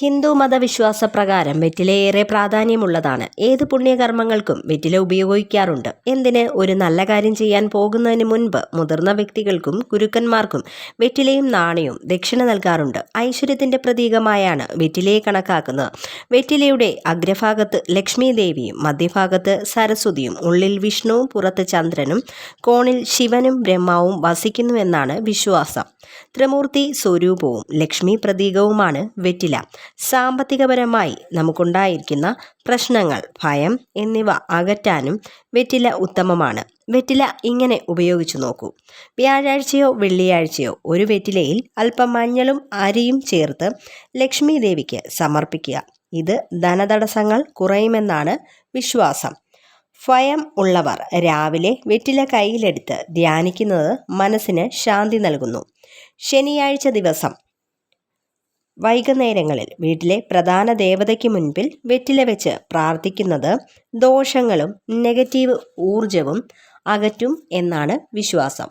ഹിന്ദു മതവിശ്വാസ പ്രകാരം വെറ്റില ഏറെ പ്രാധാന്യമുള്ളതാണ്. ഏത് പുണ്യകർമ്മങ്ങൾക്കും വെറ്റില ഉപയോഗിക്കാറുണ്ട്. എന്തിന്? ഒരു നല്ല കാര്യം ചെയ്യാൻ പോകുന്നതിന് മുൻപ് മുതിർന്ന വ്യക്തികൾക്കും ഗുരുക്കന്മാർക്കും വെറ്റിലയും നാണയവും ദക്ഷിണ നൽകാറുണ്ട്. ഐശ്വര്യത്തിന്റെ പ്രതീകമായാണ് വെറ്റിലയെ കണക്കാക്കുന്നത്. വെറ്റിലയുടെ അഗ്രഭാഗത്ത് ലക്ഷ്മി ദേവിയും മധ്യഭാഗത്ത് സരസ്വതിയും ഉള്ളിൽ വിഷ്ണുവും പുറത്ത് ചന്ദ്രനും കോണിൽ ശിവനും ബ്രഹ്മാവും വസിക്കുന്നുവെന്നാണ് വിശ്വാസം. ത്രിമൂർത്തി സ്വരൂപവും ലക്ഷ്മി പ്രതീകവുമാണ് വെറ്റില. സാമ്പത്തികപരമായി നമുക്കുണ്ടായിരിക്കുന്ന പ്രശ്നങ്ങൾ ഭയം എന്നിവ അകറ്റാനും വെറ്റില ഉത്തമമാണ്. വെറ്റില ഇങ്ങനെ ഉപയോഗിച്ചു നോക്കൂ. വ്യാഴാഴ്ചയോ വെള്ളിയാഴ്ചയോ ഒരു വെറ്റിലയിൽ അല്പം മഞ്ഞളും അരിയും ചേർത്ത് ലക്ഷ്മി ദേവിക്ക് സമർപ്പിക്കുക. ഇത് ധനതടസ്സങ്ങൾ കുറയുമെന്നാണ് വിശ്വാസം. ഭയം ഉള്ളവർ രാവിലെ വെറ്റില കയ്യിലെടുത്ത് ധ്യാനിക്കുന്നത് മനസ്സിന് ശാന്തി നൽകുന്നു. ശനിയാഴ്ച ദിവസം വൈകുന്നേരങ്ങളിൽ വീട്ടിലെ പ്രധാന ദേവതയ്ക്ക് മുൻപിൽ വെറ്റില വെച്ച് പ്രാർത്ഥിക്കുന്നത് ദോഷങ്ങളും നെഗറ്റീവ് ഊർജവും അകറ്റും എന്നാണ് വിശ്വാസം.